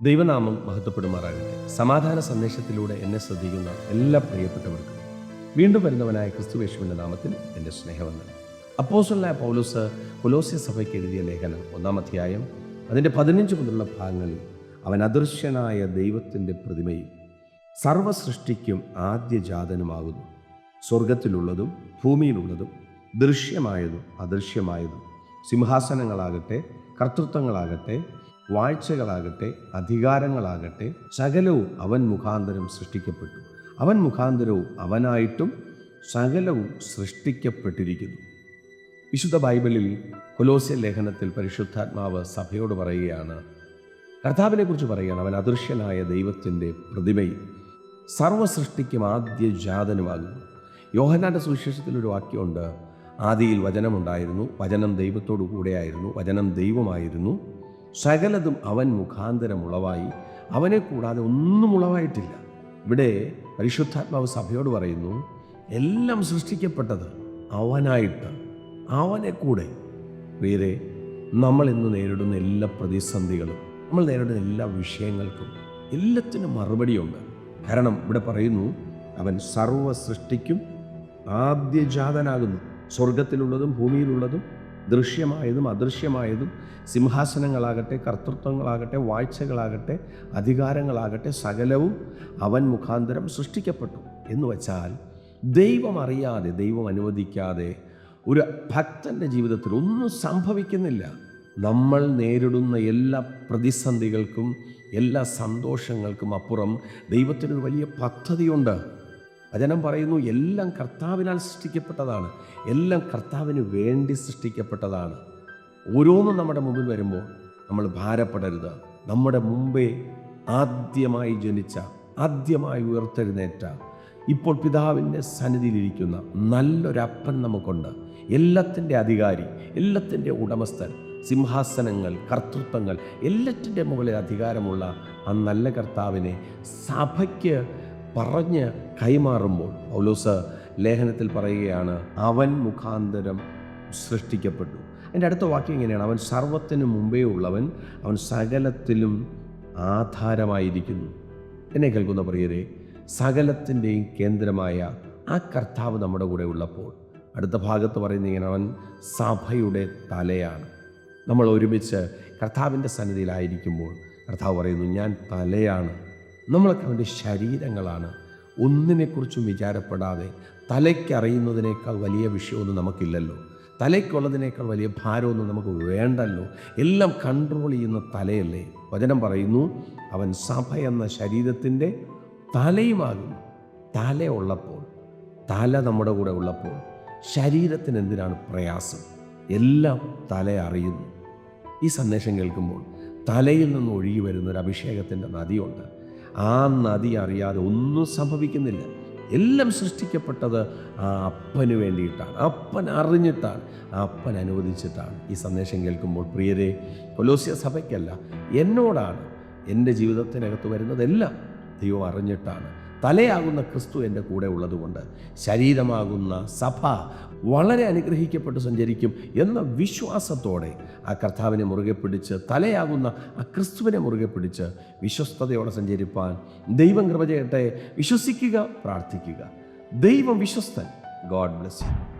ദൈവനാമം മഹത്വപ്പെടുമാറാകട്ടെ. സമാധാന സന്ദേശത്തിലൂടെ എന്നെ ശ്രദ്ധിക്കുന്ന എല്ലാ പ്രിയപ്പെട്ടവർക്കും വീണ്ടും വരുന്നവനായ ക്രിസ്തുവേശുവിന്റെ നാമത്തിൽ എന്റെ സ്നേഹവന്ദനം. അപ്പോസലായ പൗലോസ് കൊലോസ്യ സഭയ്ക്ക് എഴുതിയ ലേഖനം ഒന്നാം അധ്യായം അതിന്റെ പതിനഞ്ച് മുതലുള്ള ഭാഗങ്ങളിൽ അവൻ അദൃശ്യനായ ദൈവത്തിന്റെ പ്രതിമയും സർവസൃഷ്ടിക്കും ആദ്യജാതനുമാകുന്നു സ്വർഗത്തിലുള്ളതും ഭൂമിയിലുള്ളതും ദൃശ്യമായതും അദൃശ്യമായതും സിംഹാസനങ്ങളാകട്ടെ കർത്തൃത്വങ്ങളാകട്ടെ വാഴ്ചകളാകട്ടെ അധികാരങ്ങളാകട്ടെ സകലവും അവൻ മുഖാന്തരം സൃഷ്ടിക്കപ്പെട്ടു. അവൻ മുഖാന്തരവും അവനായിട്ടും സകലവും സൃഷ്ടിക്കപ്പെട്ടിരിക്കുന്നു. വിശുദ്ധ ബൈബിളിൽ കൊലോസ്യ ലേഖനത്തിൽ പരിശുദ്ധാത്മാവ് സഭയോട് പറയുകയാണ് കർത്താവിനെ കുറിച്ച് പറയുകയാണ് അവൻ അദൃശ്യനായ ദൈവത്തിന്റെ പ്രതിമയും സർവസൃഷ്ടിക്കും ആദ്യ ജാതനുമാകുന്നു. യോഹനാന്റെ സുവിശേഷത്തിൽ ഒരു വാക്യമുണ്ട് ആദിയിൽ വചനമുണ്ടായിരുന്നു വചനം ദൈവത്തോടു കൂടെയായിരുന്നു വചനം ദൈവമായിരുന്നു സകലതും അവൻ മുഖാന്തരം ഉളവായി അവനെ കൂടാതെ ഒന്നും ഉളവായിട്ടില്ല. ഇവിടെ പരിശുദ്ധാത്മാവ് സഭയോട് പറയുന്നു എല്ലാം സൃഷ്ടിക്കപ്പെട്ടത് അവനായിട്ട് അവനെ കൂടെ. വേറെ നമ്മൾ ഇന്ന് നേരിടുന്ന എല്ലാ പ്രതിസന്ധികളും നമ്മൾ നേരിടുന്ന എല്ലാ വിഷയങ്ങൾക്കും എല്ലാത്തിനും മറുപടിയുണ്ട്. കാരണം ഇവിടെ പറയുന്നു അവൻ സർവ സൃഷ്ടിക്കും ആദ്യജാതനാകുന്നു. സ്വർഗത്തിലുള്ളതും ഭൂമിയിലുള്ളതും ദൃശ്യമായതും അദൃശ്യമായതും സിംഹാസനങ്ങളാകട്ടെ കർത്തൃത്വങ്ങളാകട്ടെ വാഴ്ചകളാകട്ടെ അധികാരങ്ങളാകട്ടെ സകലവും അവൻ മുഖാന്തരം സൃഷ്ടിക്കപ്പെട്ടു എന്ന് വച്ചാൽ ദൈവം അറിയാതെ ദൈവം അനുവദിക്കാതെ ഒരു ഭക്തന്റെ ജീവിതത്തിൽ ഒന്നും സംഭവിക്കുന്നില്ല. നമ്മൾ നേരിടുന്ന എല്ലാ പ്രതിസന്ധികൾക്കും എല്ലാ സന്തോഷങ്ങൾക്കും അപ്പുറം ദൈവത്തിനൊരു വലിയ പദ്ധതിയുണ്ട്. വചനം പറയുന്നു എല്ലാം കർത്താവിനാൽ സൃഷ്ടിക്കപ്പെട്ടതാണ്. എല്ലാം കർത്താവിന് വേണ്ടി സൃഷ്ടിക്കപ്പെട്ടതാണ്. ഓരോന്നും നമ്മുടെ മുമ്പിൽ വരുമ്പോൾ നമ്മൾ ഭാരപ്പെടരുത്. നമ്മുടെ മുമ്പേ ആദ്യമായി ജനിച്ച ആദ്യമായി ഉയർത്തെഴുന്നേറ്റ ഇപ്പോൾ പിതാവിന്റെ സന്നിധിയിലിരിക്കുന്ന നല്ലൊരപ്പൻ നമുക്കുണ്ട്. എല്ലാത്തിന്റെ അധികാരി എല്ലാത്തിന്റെ ഉടമസ്ഥൻ സിംഹാസനങ്ങൾ കർത്തൃത്വങ്ങൾ എല്ലാറ്റിന്റെ മുകളിൽ അധികാരമുള്ള ആ നല്ല കർത്താവിനെ സഭയ്ക്ക് പറഞ്ഞ് കൈമാറുമ്പോൾ പൗലോസ് ലേഖനത്തിൽ പറയുകയാണ് അവൻ മുഖാന്തരം സൃഷ്ടിക്കപ്പെട്ടു. എന്റെ അടുത്ത വാക്യം ഇങ്ങനെയാണ് അവൻ സർവത്തിനു മുമ്പേ ഉള്ളവൻ അവൻ സകലത്തിലും ആധാരമായിരിക്കുന്നു. എന്നെ കേൾക്കുന്ന പ്രിയരെ സകലത്തിന്റെയും കേന്ദ്രമായ ആ കർത്താവ് നമ്മുടെ കൂടെ ഉള്ളപ്പോൾ അടുത്ത ഭാഗത്ത് പറയുന്ന ഇങ്ങനെ അവൻ സഭയുടെ തലയാണ്. നമ്മൾ ഒരുമിച്ച് കർത്താവിന്റെ സന്നിധിയിലായിരിക്കുമ്പോൾ കർത്താവ് പറയുന്നു ഞാൻ തലയാണ്. നമ്മളൊക്കെ അവന്റെ ശരീരങ്ങളാണ്. ഒന്നിനെക്കുറിച്ചും വിചാരപ്പെടാതെ തലയ്ക്കറിയുന്നതിനേക്കാൾ വലിയ വിഷയമൊന്നും നമുക്കില്ലല്ലോ. തലയ്ക്കുള്ളതിനേക്കാൾ വലിയ ഭാരമൊന്നും നമുക്ക് വേണ്ടല്ലോ. എല്ലാം കൺട്രോൾ ചെയ്യുന്ന തലയല്ലേ. വചനം പറയുന്നു അവൻ സഭ എന്ന ശരീരത്തിന്റെ തലയുമാകുന്നു. തലയുള്ളപ്പോൾ തല നമ്മുടെ കൂടെ ഉള്ളപ്പോൾ ശരീരത്തിന് എന്തിനാണ് പ്രയാസം? എല്ലാം തല അറിയുന്നു. ഈ സന്ദേശം കേൾക്കുമ്പോൾ തലയിൽ നിന്ന് ഒഴുകി വരുന്ന ഒരു അഭിഷേകത്തിന്റെ നദിയുണ്ട്. ആ നദി അറിയാതെ ഒന്നും സംഭവിക്കുന്നില്ല. എല്ലാം സൃഷ്ടിക്കപ്പെട്ടത് ആ അപ്പന് വേണ്ടിയിട്ടാണ്. അപ്പൻ അറിഞ്ഞിട്ടാണ്. ആ അപ്പൻ അനുവദിച്ചിട്ടാണ്. ഈ സന്ദേശം കേൾക്കുമ്പോൾ പ്രിയരെ കൊലോസ്യ സഭയ്ക്കല്ല എന്നോടാണ് എന്റെ ജീവിതത്തിനകത്ത് വരുന്നതെല്ലാം ദൈവം അറിഞ്ഞിട്ടാണ്. തലയാകുന്ന ക്രിസ്തു എന്റെ കൂടെ ഉള്ളതുകൊണ്ട് ശരീരമാകുന്ന സഭ വളരെ അനുഗ്രഹിക്കപ്പെട്ട് സഞ്ചരിക്കും എന്ന വിശ്വാസത്തോടെ ആ കർത്താവിനെ മുറുകെ പിടിച്ച് തലയാകുന്ന ആ ക്രിസ്തുവിനെ മുറുകെ പിടിച്ച് വിശ്വസ്തയോടെ സഞ്ചരിപ്പാൻ ദൈവം കൃപ ചെയ്യട്ടെ. വിശ്വസിക്കുക പ്രാർത്ഥിക്കുക. ദൈവം വിശ്വസ്തൻ. God bless you